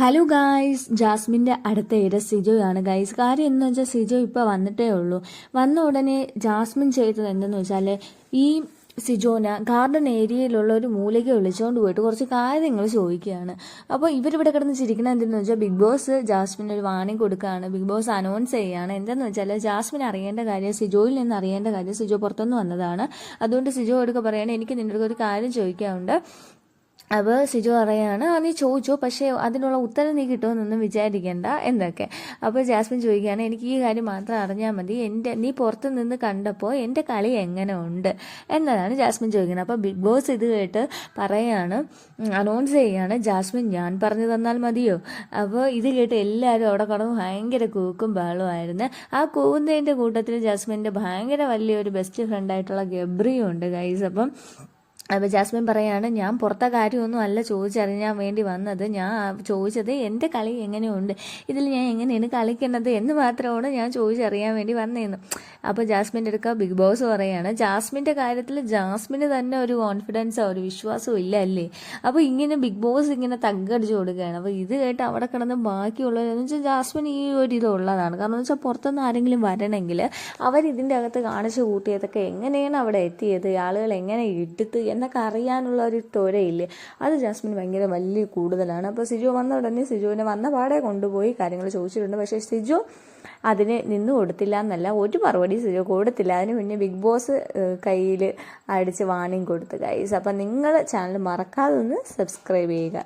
Hello guys ജാസ്മിന്റെ അടുത്ത ഇര സിജോയാണ്. ഗായ്സ് കാര്യം എന്ന് വെച്ചാൽ സിജോ ഇപ്പോൾ വന്നിട്ടേ ഉള്ളൂ. വന്ന ഉടനെ ജാസ്മിൻ ചെയ്തത് എന്തെന്ന് വെച്ചാൽ ഈ സിജോന ഗാർഡൻ ഏരിയയിലുള്ള ഒരു മൂലയ്ക്ക് വിളിച്ചുകൊണ്ട് പോയിട്ട് കുറച്ച് കാര്യങ്ങൾ ചോദിക്കുകയാണ്. അപ്പോൾ ഇവരിവിടെ കിടന്ന് ചിരിക്കണം എന്തെന്ന് വെച്ചാൽ ബിഗ് ബോസ് ജാസ്മിൻ ഒരു വാണിംഗ് കൊടുക്കുകയാണ്. ബിഗ് ബോസ് അനൗൺസ് ചെയ്യുകയാണ്. എന്തെന്ന് വെച്ചാൽ ജാസ്മിൻ അറിയേണ്ട കാര്യം സിജോയിൽ നിന്ന് അറിയേണ്ട കാര്യം സിജോ പുറത്തുനിന്ന് വന്നതാണ്. അതുകൊണ്ട് സിജോ എടുക്കുക പറയുകയാണ് എനിക്ക് നിന്റെ ഒരു കാര്യം ചോദിക്കാനുണ്ട്. അപ്പോൾ സിജു പറയാണ് ആ നീ ചോദിച്ചു പക്ഷേ അതിനുള്ള ഉത്തരം നീ കിട്ടുമെന്നൊന്നും വിചാരിക്കേണ്ട എന്നൊക്കെ. അപ്പോൾ ജാസ്മിൻ ചോദിക്കുകയാണ് എനിക്ക് ഈ കാര്യം മാത്രം അറിഞ്ഞാൽ മതി. എന്റെ നീ പുറത്ത് നിന്ന് കണ്ടപ്പോൾ എന്റെ കളി എങ്ങനെ ഉണ്ട്? എന്നതാണ് ജാസ്മിൻ ചോദിക്കുന്നത്. അപ്പോൾ ബിഗ് ബോസ് ഇത് കേട്ട് പറയാണ് അനൗൺസ് ചെയ്യുകയാണ് ജാസ്മിൻ ഞാൻ പറഞ്ഞു തന്നാൽ മതിയോ? അപ്പോൾ ഇത് കേട്ട് എല്ലാവരും അവിടെ കടന്ന് ഭയങ്കര കൂക്കും ബഹളമായിരുന്നു ആ കൂവുന്നതിന്റെ കൂട്ടത്തിൽ ജാസ്മിന്റെ ഭയങ്കര വലിയൊരു ബെസ്റ്റ് ഫ്രണ്ടായിട്ടുള്ള ഗബ്രിയും ഉണ്ട് ഗൈസ് അപ്പം അപ്പോൾ ജാസ്മിൻ പറയാണ് ഞാൻ പുറത്തെ കാര്യമൊന്നും അല്ല ചോദിച്ചറിഞ്ഞാൻ വേണ്ടി വന്നത്. ഞാൻ ചോദിച്ചത് എന്റെ കളി എങ്ങനെയുണ്ട്? ഇതിൽ ഞാൻ എങ്ങനെയാണ് കളിക്കുന്നത് എന്ന് മാത്രമാണ് ഞാൻ ചോദിച്ചറിയാൻ വേണ്ടി വന്നതെന്ന്. അപ്പോൾ ജാസ്മിന്റെ അടുക്ക ബിഗ് ബോസ് പറയുകയാണ് ജാസ്മിന്റെ കാര്യത്തിൽ ജാസ്മിന് തന്നെ ഒരു കോൺഫിഡൻസോ ഒരു വിശ്വാസവും ഇല്ല അല്ലേ? അപ്പോൾ ഇങ്ങനെ ബിഗ് ബോസ് ഇങ്ങനെ തങ്കടിച്ചു കൊടുക്കുകയാണ്. അപ്പോൾ ഇത് കേട്ട് അവിടെ കിടന്ന് ബാക്കിയുള്ളവരെന്ന് വെച്ചാൽ ജാസ്മിൻ ഈ ഒരു ഇതുള്ളതാണ് കാരണം എന്ന് വെച്ചാൽ പുറത്തുനിന്ന് ആരെങ്കിലും വരണമെങ്കിൽ അവർ ഇതിന്റെ അകത്ത് കാണിച്ചു കൂട്ടിയതൊക്കെ എങ്ങനെയാണ് അവിടെ എത്തിയത്? ആളുകൾ എങ്ങനെ എടുത്ത് എന്നൊക്കെ അറിയാനുള്ള ഒരു ത്വരയില്ലേ അത് ജാസ്മിൻ ഭയങ്കര വലിയ കൂടുതലാണ്. അപ്പോൾ സിജു വന്ന ഉടനെ സിജുവിനെ വന്ന പാടെ കൊണ്ടുപോയി കാര്യങ്ങൾ ചോദിച്ചിട്ടുണ്ട്. പക്ഷേ സിജു അതിന് നിന്ന് കൊടുത്തില്ല എന്നല്ല. ഒരു മറുപടി സിജു കൊടുത്തില്ല. അതിന് മുന്നേ ബിഗ് ബോസ് കയ്യിൽ അടിച്ച് വാണിംഗ് കൊടുത്ത് ഗൈസ് അപ്പം നിങ്ങൾ ചാനൽ മറക്കാതെ ഒന്ന് സബ്സ്ക്രൈബ് ചെയ്യുക.